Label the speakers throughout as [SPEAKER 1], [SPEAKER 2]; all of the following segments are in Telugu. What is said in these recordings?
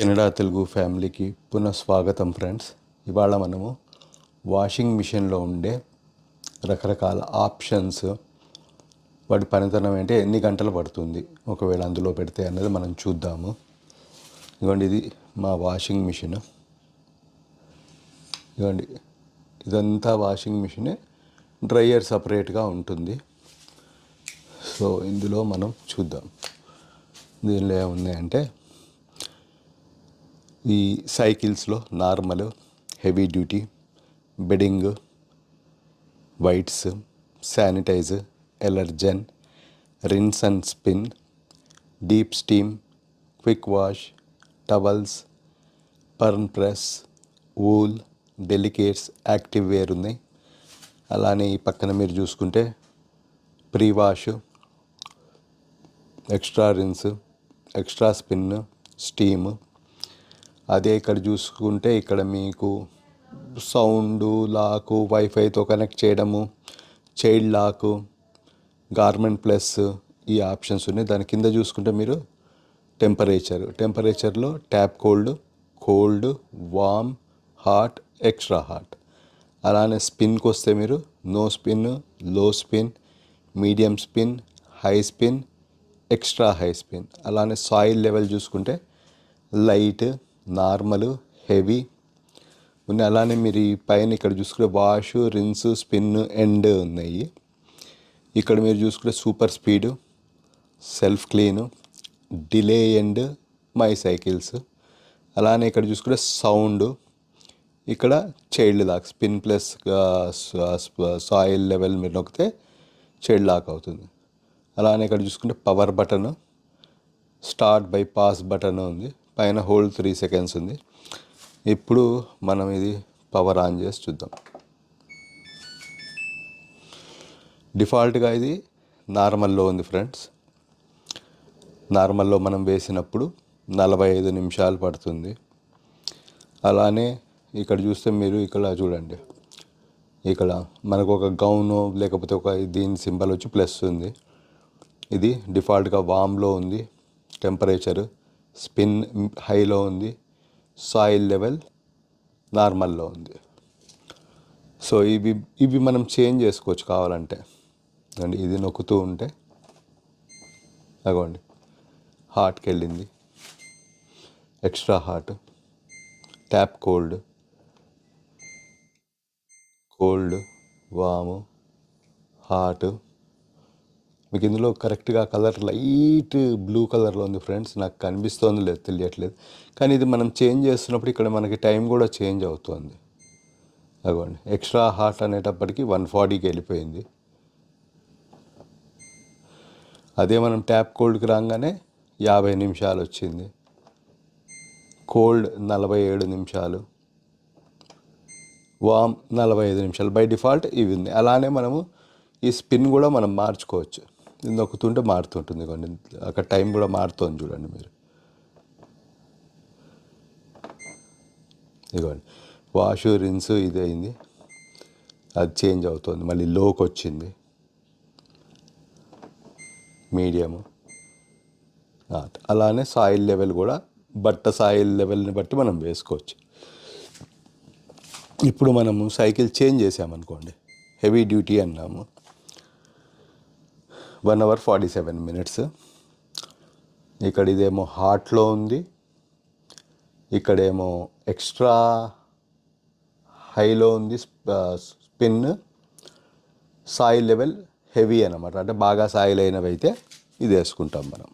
[SPEAKER 1] కెనడా తెలుగు ఫ్యామిలీకి పునః స్వాగతం ఫ్రెండ్స్. ఇవాళ మనము వాషింగ్ మిషన్లో ఉండే రకరకాల ఆప్షన్స్. వాటి పనితనం ఏంటి? ఎన్ని గంటలు పడుతుంది? ఒకవేళ అందులో పెడితే అన్నది మనం చూద్దాము. ఇదిగోండి ఇది మా వాషింగ్ మిషన్. ఇదిగోండి ఇదంతా వాషింగ్ మిషనే డ్రయర్ సపరేట్గా ఉంటుంది. సో ఇందులో మనం చూద్దాం. దీనిలో ఏమున్నాయంటే ఈ సైకిల్స్లో normal heavy duty bedding whites sanitize allergen rinse and spin deep steam quick wash towels perm press wool delicates active wear ఉన్నాయి. అలానే ఈ పక్కన మీరు చూసుకుంటే pre wash extra rinse extra spin steam అదే ఇక్కడ చూసుకుంటే ఇక్కడ మీకు సౌండ్ లాకు వైఫైతో కనెక్ట్ చేయడము చైల్డ్ లాకు గార్మెంట్ ప్లస్ ఈ ఆప్షన్స్ ఉన్నాయి. దాని కింద చూసుకుంటే మీరు temperature. టెంపరేచర్లో tap cold cold warm hot extra hot. అలానే స్పిన్కి వస్తే మీరు no స్పిన్లో spin medium spin high spin extra high spin. అలానే సాయిల్ లెవెల్ చూసుకుంటే లైట్ నార్మల్ హెవీ. ఉన్నాయి అలానే మీరు ఈ పైన ఇక్కడ చూసుకుంటే వాష్ రిన్స్ స్పిన్ ఎండ్ ఉన్నాయి. ఇక్కడ మీరు చూసుకుంటే super speed self clean delay end my cycles. అలానే ఇక్కడ చూసుకుంటే సౌండ్ ఇక్కడ child lock spin plus soil level మీరు నొక్కితే చైల్డ్ లాక్ అవుతుంది. అలానే ఇక్కడ చూసుకుంటే power button start bypass button ఉంది. పైన హోల్డ్ త్రీ సెకండ్స్ ఉంది. ఇప్పుడు మనం ఇది పవర్ ఆన్ చేసి చూద్దాం. డిఫాల్ట్గా ఇది నార్మల్లో ఉంది ఫ్రెండ్స్. నార్మల్లో మనం వేసినప్పుడు నలభై ఐదు నిమిషాలు పడుతుంది. అలానే ఇక్కడ చూస్తే మీరు ఇక్కడ చూడండి. ఇక్కడ మనకు ఒక గౌను లేకపోతే ఒక దీని సింబల్ వచ్చి ప్లస్ ఉంది. ఇది డిఫాల్ట్గా వామ్లో ఉంది. టెంపరేచరు స్పిన్ హైలో ఉంది సాయిల్ లెవెల్ నార్మల్లో ఉంది. సో ఇవి ఇవి మనం చేంజ్ చేసుకోవచ్చు కావాలంటే. అండి ఇది నొక్కుతూ ఉంటే అగోండి హార్ట్కి వెళ్ళింది. Extra hot tap cold cold warm hot మీకు ఇందులో కరెక్ట్గా కలర్ లైట్ బ్లూ కలర్లో ఉంది ఫ్రెండ్స్. నాకు కనిపిస్తోంది లేదు తెలియట్లేదు. కానీ ఇది మనం చేంజ్ చేస్తున్నప్పుడు ఇక్కడ మనకి టైం కూడా చేంజ్ అవుతుంది. అగోండి ఎక్స్ట్రా హాట్ అనేటప్పటికి వన్ ఫార్టీకి వెళ్ళిపోయింది. అదే మనం ట్యాప్ కోల్డ్కి రాగానే యాభై నిమిషాలు వచ్చింది. కోల్డ్ నలభై ఏడు నిమిషాలు. వామ్ నలభై ఐదు నిమిషాలు. బై డిఫాల్ట్ ఇవి ఉంది అలానే మనము ఈ స్పిన్ కూడా మనం మార్చుకోవచ్చు. నొక్కుతుంటే మారుతుంటుంది కొన్ని. అక్కడ టైం కూడా మారుతుంది చూడండి మీరు. ఇదిగోండి. వాష్ రిన్స్ ఇది అయింది. అది చేంజ్ అవుతుంది. మళ్ళీ లోకి వచ్చింది. మీడియము అలానే సాయిల్ లెవెల్ కూడా బట్ట సాయిల్ లెవెల్ని బట్టి మనం వేసుకోవచ్చు. ఇప్పుడు మనము సైకిల్ చేంజ్ చేసామనుకోండి. హెవీ డ్యూటీ అన్నాము. One hour forty seven minutes. ఇక్కడ ఇదేమో హాట్లో ఉంది. ఇక్కడేమో ఎక్స్ట్రా హైలో ఉంది స్పిన్. సాయిల్ లెవెల్ హెవీ అనమాట అంటే బాగా సాయిల్ అయినవి అయితే ఇది వేసుకుంటాం మనం.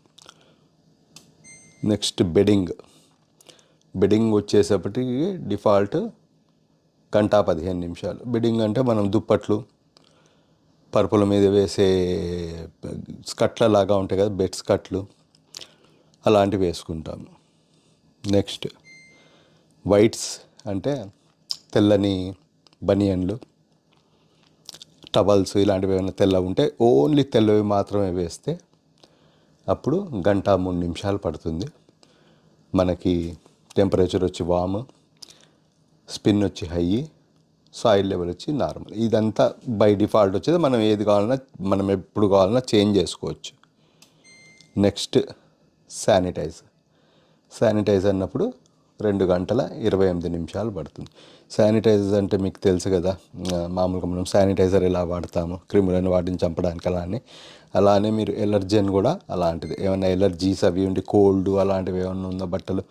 [SPEAKER 1] Next bedding. బెడింగ్ వచ్చేసప్పటికి డిఫాల్ట్ గంట పదిహేను నిమిషాలు. బెడింగ్ అంటే మనం దుప్పట్లు పరుపుల మీద వేసే స్కట్ల లాగా ఉంటాయి కదా బెడ్ స్కట్లు అలాంటివి వేసుకుంటాము నెక్స్ట్ వైట్స్ అంటే తెల్లని బనియన్లు టవల్స్ ఇలాంటివి ఏమైనా తెల్ల ఉంటే ఓన్లీ తెల్లవి మాత్రమే వేస్తే అప్పుడు గంట మూడు నిమిషాలు పడుతుంది. మనకి టెంపరేచర్ వచ్చి వామ్ స్పిన్ వచ్చి హై సాయిల్ లెవెల్ వచ్చి నార్మల్ ఇదంతా బై డిఫాల్ట్ వచ్చేది. మనం ఏది కావాలన్నా మనం ఎప్పుడు కావాలన్నా చేంజ్ చేసుకోవచ్చు. నెక్స్ట్ శానిటైజ్ శానిటైజ్ అన్నప్పుడు రెండు గంటల ఇరవై ఎనిమిది నిమిషాలు పడుతుంది. శానిటైజర్ అంటే మీకు తెలుసు కదా మామూలుగా మనం శానిటైజర్ ఎలా వాడతాము క్రిములను వాటిని చంపడానికి అలానే. అలానే మీరు ఎలర్జెన్ కూడా అలాంటిది. ఏమైనా ఎలర్జీస్ అవి ఉండి కోల్డ్ అలాంటివి ఏమైనా ఉందా బట్టలు?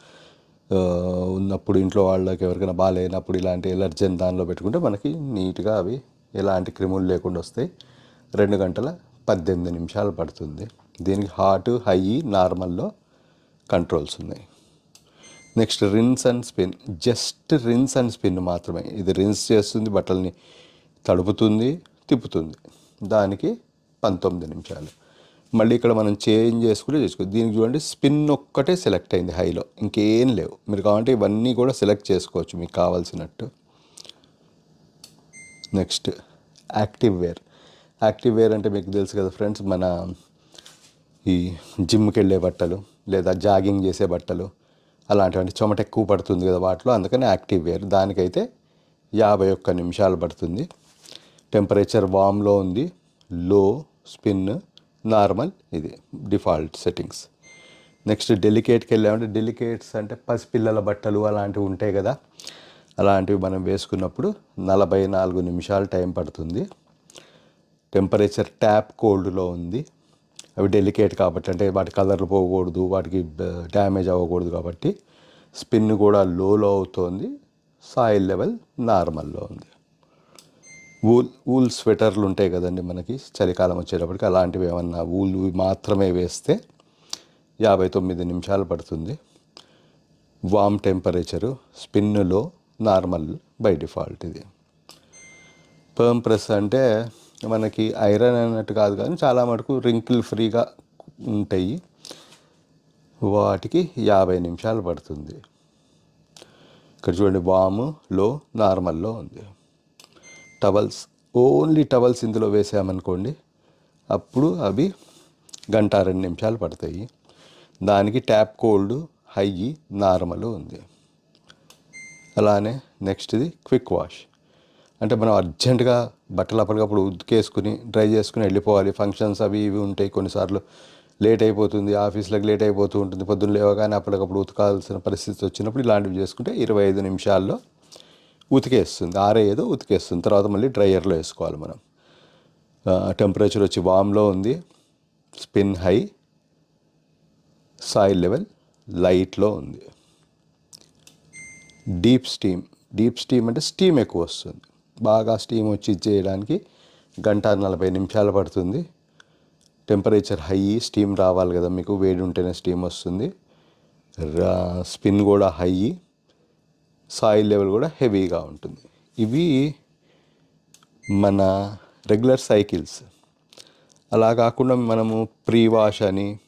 [SPEAKER 1] ఉన్నప్పుడు ఇంట్లో వాళ్ళకి ఎవరికైనా బాగాలేనప్పుడు ఇలాంటి ఎలర్జెన్ దానిలో పెట్టుకుంటే మనకి నీట్గా అవి ఎలాంటి క్రిములు లేకుండా వస్తాయి. రెండు గంటల పద్దెనిమిది నిమిషాలు పడుతుంది. దీనికి హాట్ హై నార్మల్లో కంట్రోల్స్ ఉన్నాయి. Next rinse and spin. Just rinse and spin మాత్రమే. ఇది రిన్స్ చేస్తుంది బట్టల్ని తడుపుతుంది తిప్పుతుంది. దానికి పంతొమ్మిది నిమిషాలు. మళ్ళీ ఇక్కడ మనం చేంజ్ చేసుకుంటే చేసుకో దీనికి చూడండి స్పిన్ ఒక్కటే సెలెక్ట్ అయింది హైలో. ఇంకేం లేవు. మీరు కావాలంటే ఇవన్నీ కూడా సెలెక్ట్ చేసుకోవచ్చు మీకు కావాల్సినట్టు. Next active wear. Active wear అంటే మీకు తెలుసు కదా ఫ్రెండ్స్ మన ఈ జిమ్కి వెళ్ళే బట్టలు లేదా జాగింగ్ చేసే బట్టలు అలాంటివంటి చెమట ఎక్కువ పడుతుంది కదా వాటిలో అందుకని యాక్టివ్ వేర్. దానికైతే యాభై ఒక్క నిమిషాలు పడుతుంది. టెంపరేచర్ వామ్లో ఉంది. లో స్పిన్ నార్మల్ ఇది డిఫాల్ట్ సెట్టింగ్స్. నెక్స్ట్ డెలికేట్కి వెళ్ళామంటే డెలికేట్స్ అంటే పసిపిల్లల బట్టలు అలాంటివి ఉంటాయి కదా. అలాంటివి మనం వేసుకున్నప్పుడు నలభై నాలుగు నిమిషాలు టైం పడుతుంది. టెంపరేచర్ ట్యాప్ కోల్డ్లో ఉంది. అవి డెలికేట్ కాబట్టి అంటే వాటి కలర్లు పోకూడదు వాటికి డ్యామేజ్ అవ్వకూడదు కాబట్టి స్పిన్ కూడా లోలో అవుతోంది సాయిల్ లెవెల్ నార్మల్లో ఉంది. వూల్ వూల్ స్వెటర్లు ఉంటాయి కదండి మనకి చలికాలం వచ్చేటప్పటికి అలాంటివి ఏమన్నా వూల్ మాత్రమే వేస్తే యాభై తొమ్మిది నిమిషాలు పడుతుంది. వామ్ టెంపరేచరు స్పిన్లో నార్మల్ బై డిఫాల్ట్ ఇది. పర్మ్ ప్రెస్ అంటే మనకి ఐరన్ అన్నట్టు కాదు కానీ చాలా మటుకు రింకిల్ ఫ్రీగా ఉంటాయి. వాటికి యాభై నిమిషాలు పడుతుంది. ఇక్కడ చూడండి వాము లో నార్మల్లో ఉంది. టవల్స్ ఓన్లీ టవల్స్ ఇందులో వేసామనుకోండి అప్పుడు అవి గంట రెండు నిమిషాలు పడతాయి. దానికి ట్యాప్ కోల్డ్ హై నార్మల్ ఉంది. అలానే నెక్స్ట్ది క్విక్ వాష్. అంటే మనం అర్జెంటుగా బట్టలు అప్పటికప్పుడు ఉతికేసుకుని డ్రై చేసుకుని వెళ్ళిపోవాలి. ఫంక్షన్స్ అవి ఇవి ఉంటాయి కొన్నిసార్లు. లేట్ అయిపోతుంది ఆఫీస్లకు లేట్ అయిపోతూ ఉంటుంది. పొద్దున్న లేవగానే అప్పటికప్పుడు ఉతకాల్సిన పరిస్థితి వచ్చినప్పుడు ఇలాంటివి చేసుకుంటే ఇరవై ఐదు నిమిషాల్లో ఉతికేస్తుంది ఆరేదో ఉతికేస్తుంది. తర్వాత మళ్ళీ డ్రైయర్లో వేసుకోవాలి మనం. టెంపరేచర్ వచ్చి వామ్లో ఉంది స్పిన్ హై సాయిల్ లెవెల్ లైట్లో ఉంది. డీప్ స్టీమ్ డీప్ స్టీమ్ అంటే స్టీమ్ ఎక్కువ వస్తుంది. బాగా స్టీమ్ వచ్చి చేయడానికి గంట నలభై నిమిషాలు పడుతుంది. టెంపరేచర్ హై స్టీమ్ రావాలి కదా మీకు వేడి ఉంటేనే స్టీమ్ వస్తుంది. రా- స్పిన్ కూడా హై. సాయిల్ లెవెల్ కూడా హెవీగా ఉంటుంది. ఇవి మన రెగ్యులర్ సైకిల్స్ అలా కాకుండా మనము ప్రీ వాష్ అని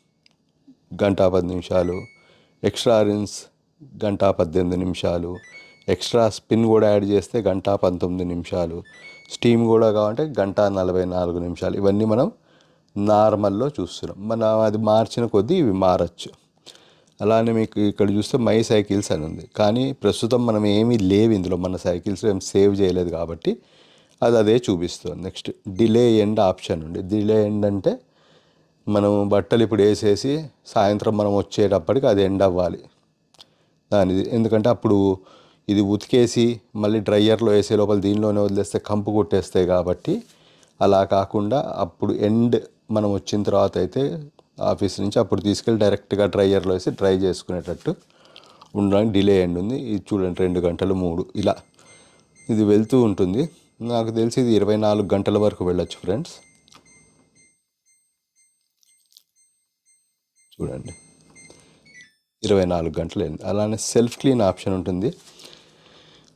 [SPEAKER 1] గంట పది నిమిషాలు ఎక్స్ట్రా రిన్స్ గంట పద్దెనిమిది నిమిషాలు ఎక్స్ట్రా స్పిన్ కూడా యాడ్ చేస్తే గంట పంతొమ్మిది నిమిషాలు స్టీమ్ కూడా కావాలంటే గంట నలభై నాలుగు నిమిషాలు. ఇవన్నీ మనం నార్మల్లో చూస్తున్నాం. మనం అది మార్చిన కొద్దీ ఇవి మారచ్చు. అలానే మీకు ఇక్కడ చూస్తే మై సైకిల్స్ అని ఉంది. కానీ ప్రస్తుతం మనం ఏమీ లేవు ఇందులో. మన సైకిల్స్ ఏం సేవ్ చేయలేదు కాబట్టి అది అదే చూపిస్తుంది. నెక్స్ట్ డిలే ఎండ్ ఆప్షన్ ఉంది. డిలే ఎండ్ అంటే మనం బట్టలు ఇప్పుడు వేసేసి సాయంత్రం మనం వచ్చేటప్పటికి అది ఎండ్ అవ్వాలి. దానిది ఎందుకంటే అప్పుడు ఇది ఉతికేసి మళ్ళీ డ్రైయర్లో వేసే లోపల దీనిలోనే వదిలేస్తే కంపు కొట్టేస్తాయి కాబట్టి అలా కాకుండా అప్పుడు ఎండ్ మనం వచ్చిన తర్వాత అయితే ఆఫీస్ నుంచి అప్పుడు తీసుకెళ్ళి డైరెక్ట్గా డ్రైయర్లో వేసి డ్రై చేసుకునేటట్టు ఉండడానికి డిలే అండ్ ఉంది ఇది చూడండి రెండు గంటలు మూడు ఇలా. ఇది వెళ్తూ ఉంటుంది. నాకు తెలిసి ఇది ఇరవై నాలుగు గంటల వరకు వెళ్ళొచ్చు ఫ్రెండ్స్. చూడండి. ఇరవై నాలుగు గంటలు అలానే సెల్ఫ్ క్లీన్ ఆప్షన్ ఉంటుంది.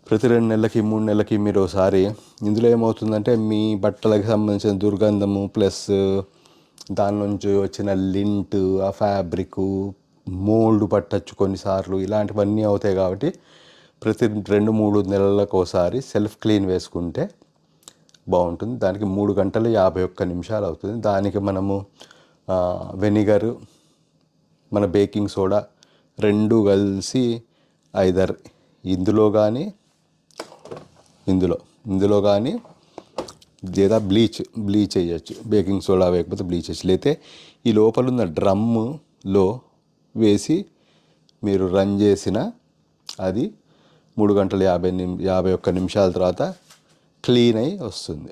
[SPEAKER 1] ప్రతి రెండు నెలలకి మూడు నెలలకి మీరు ఒకసారి ఇందులో ఏమవుతుందంటే మీ బట్టలకు సంబంధించిన దుర్గంధము ప్లస్ దాని నుంచి వచ్చిన లింట్ ఆ ఫ్యాబ్రిక్ మోల్డ్ పట్టచ్చు కొన్నిసార్లు ఇలాంటివన్నీ అవుతాయి కాబట్టి ప్రతి రెండు మూడు నెలలకు ఒకసారి సెల్ఫ్ క్లీన్ వేసుకుంటే బాగుంటుంది. దానికి మూడు గంటలు యాభై ఒక్క నిమిషాలు అవుతుంది. దానికి మనము వెనిగర్ మన బేకింగ్ సోడా రెండు కలిసి ఐదర్. ఇందులో కానీ ఇందులో ఇందులో కానీ లేదా బ్లీచ్ బ్లీచ్ వేయచ్చు. బేకింగ్ సోడా వేయకపోతే బ్లీచ్ వేయచ్చు. లేతే ఈ లోపల ఉన్న డ్రమ్ములో వేసి మీరు రన్ చేసిన అది మూడు గంటల యాభై నిమి యాభై ఒక్క నిమిషాల తర్వాత క్లీన్ అయి వస్తుంది.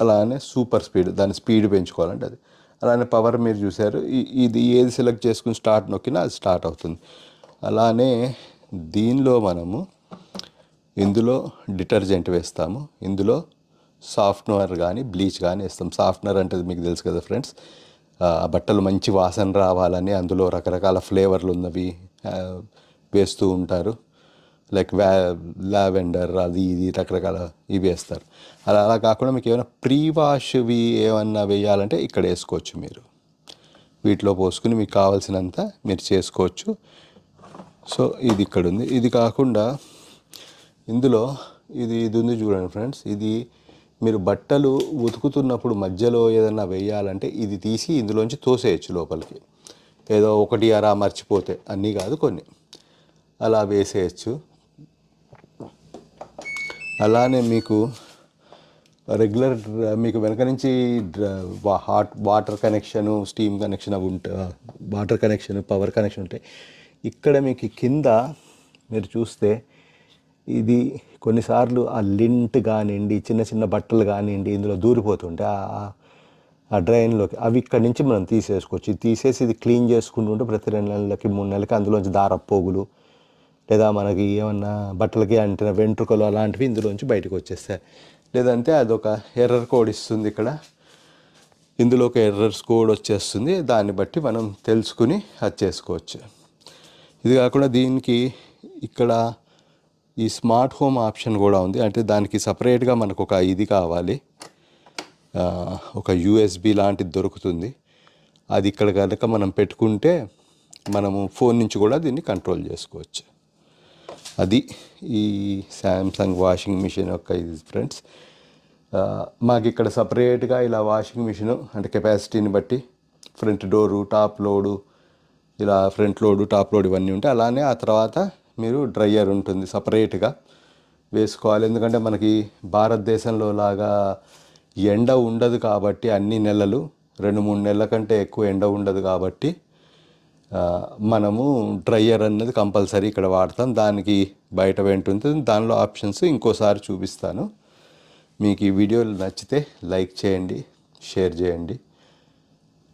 [SPEAKER 1] అలానే సూపర్ స్పీడ్ దాని స్పీడ్ పెంచుకోవాలంటే అది. అలానే పవర్ మీరు చూశారు ఇది ఏది సెలెక్ట్ చేసుకుని స్టార్ట్ నొక్కినా అది స్టార్ట్ అవుతుంది. అలానే దీనిలో మనము ఇందులో డిటర్జెంట్ వేస్తాము. ఇందులో సాఫ్ట్నర్ కానీ బ్లీచ్ కానీ వేస్తాం సాఫ్ట్నర్ అంటే మీకు తెలుసు కదా ఫ్రెండ్స్. బట్టలు మంచి వాసన రావాలని అందులో రకరకాల ఫ్లేవర్లు ఉన్నవి వేస్తూ ఉంటారు. లైక్ వ్యా లావెండర్ అది ఇది రకరకాల ఇవి వేస్తారు. అలా అలా కాకుండా మీకు ఏమైనా ప్రీ వాష్వి ఏమన్నా వేయాలంటే ఇక్కడ వేసుకోవచ్చు మీరు. వీటిలో పోసుకుని మీకు కావాల్సినంత మీరు చేసుకోవచ్చు. సో ఇది ఇక్కడ ఉంది ఇది కాకుండా ఇందులో ఇది ఇది ఉంది చూడండి ఫ్రెండ్స్. ఇది మీరు బట్టలు ఉతుకుతున్నప్పుడు మధ్యలో ఏదైనా వేయాలంటే ఇది తీసి ఇందులోంచి తోసేయచ్చు లోపలికి. ఏదో ఒకటి అరా మర్చిపోతే అన్నీ కాదు కొన్ని. అలా వేసేయచ్చు. అలానే మీకు రెగ్యులర్ మీకు వెనక నుంచి hot water connection steam connection అవి ఉంటా వాటర్ కనెక్షన్ పవర్ కనెక్షన్ ఉంటాయి. ఇక్కడ మీకు కింద మీరు చూస్తే ఇది కొన్నిసార్లు ఆ లింట్ కానివ్వండి చిన్న చిన్న బట్టలు కానివ్వండి ఇందులో దూరిపోతుంటే ఆ- ఆ డ్రైన్లోకి అవి ఇక్కడి నుంచి మనం తీసేసుకోవచ్చు. తీసేసి ఇది క్లీన్ చేసుకుంటుంటే ప్రతి రెండు నెలలకి మూడు నెలలకి అందులోంచి దారపోగులు లేదా మనకి ఏమన్నా బట్టలకి అంటిన వెంట్రుకలు అలాంటివి ఇందులోంచి బయటకు వచ్చేస్తాయి. లేదంటే అదొక ఎర్రర్ కోడ్ ఇస్తుంది ఇక్కడ. ఇందులో ఒక ఎర్రర్స్ కోడ్ వచ్చేస్తుంది. దాన్ని బట్టి మనం తెలుసుకుని అది చేసుకోవచ్చు. ఇది కాకుండా దీనికి ఇక్కడ ఈ స్మార్ట్ హోమ్ ఆప్షన్ కూడా ఉంది. అంటే దానికి సపరేట్గా మనకు ఒక ఇది కావాలి. ఒక యూఎస్బి లాంటిది దొరుకుతుంది. అది ఇక్కడ కనుక మనం పెట్టుకుంటే మనము ఫోన్ నుంచి కూడా దీన్ని కంట్రోల్ చేసుకోవచ్చు. అది ఈ శాంసంగ్ వాషింగ్ మిషన్ యొక్క ఇది ఫ్రెండ్స్ మాకు ఇక్కడ సపరేట్గా ఇలా వాషింగ్ మిషన్ అంటే కెపాసిటీని బట్టి ఫ్రంట్ డోరు టాప్ లోడు ఇలా ఫ్రంట్ లోడు టాప్ లోడ్ ఇవన్నీ ఉంటాయి అలానే ఆ తర్వాత మీరు డ్రయర్ ఉంటుంది సపరేట్గా వేసుకోవాలి. ఎందుకంటే మనకి భారతదేశంలో లాగా ఎండ ఉండదు కాబట్టి అన్ని నెలలు రెండు మూడు నెలల కంటే ఎక్కువ ఎండ ఉండదు కాబట్టి మనము డ్రయర్ అన్నది కంపల్సరీ ఇక్కడ వాడతాం. దానికి బయట వెంటుంది దానిలో ఆప్షన్స్ ఇంకోసారి చూపిస్తాను. మీకు ఈ వీడియోలు నచ్చితే లైక్ చేయండి షేర్ చేయండి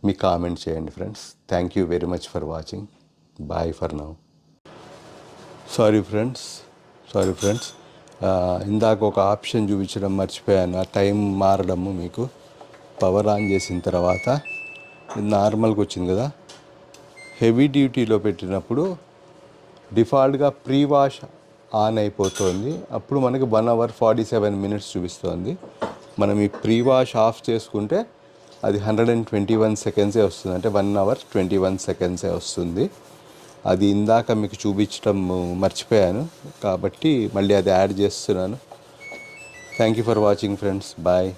[SPEAKER 1] మీ కామెంట్ చేయండి friends. Thank you very much for watching. Bye for now. Sorry friends sorry friends ఇందాక ఒక ఆప్షన్ చూపించడం మర్చిపోయాను. ఆ టైం మారడము మీకు. పవర్ ఆన్ చేసిన తర్వాత నార్మల్గా వచ్చింది కదా. హెవీ డ్యూటీలో పెట్టినప్పుడు డిఫాల్ట్గా ప్రీ వాష్ ఆన్ అయిపోతుంది. అప్పుడు మనకి one hour forty seven minutes చూపిస్తుంది. మనం ఈ ప్రీ వాష్ ఆఫ్ చేసుకుంటే అది హండ్రెడ్ అండ్ ట్వంటీ వన్ సెకండ్సే వస్తుంది. అంటే వన్ అవర్ ట్వంటీ వన్ సెకండ్సే వస్తుంది. అది ఇందాక మీకు చూపించడం మర్చిపోయాను. కాబట్టి మళ్ళీ అది యాడ్ చేస్తున్నాను. Thank you for watching friends bye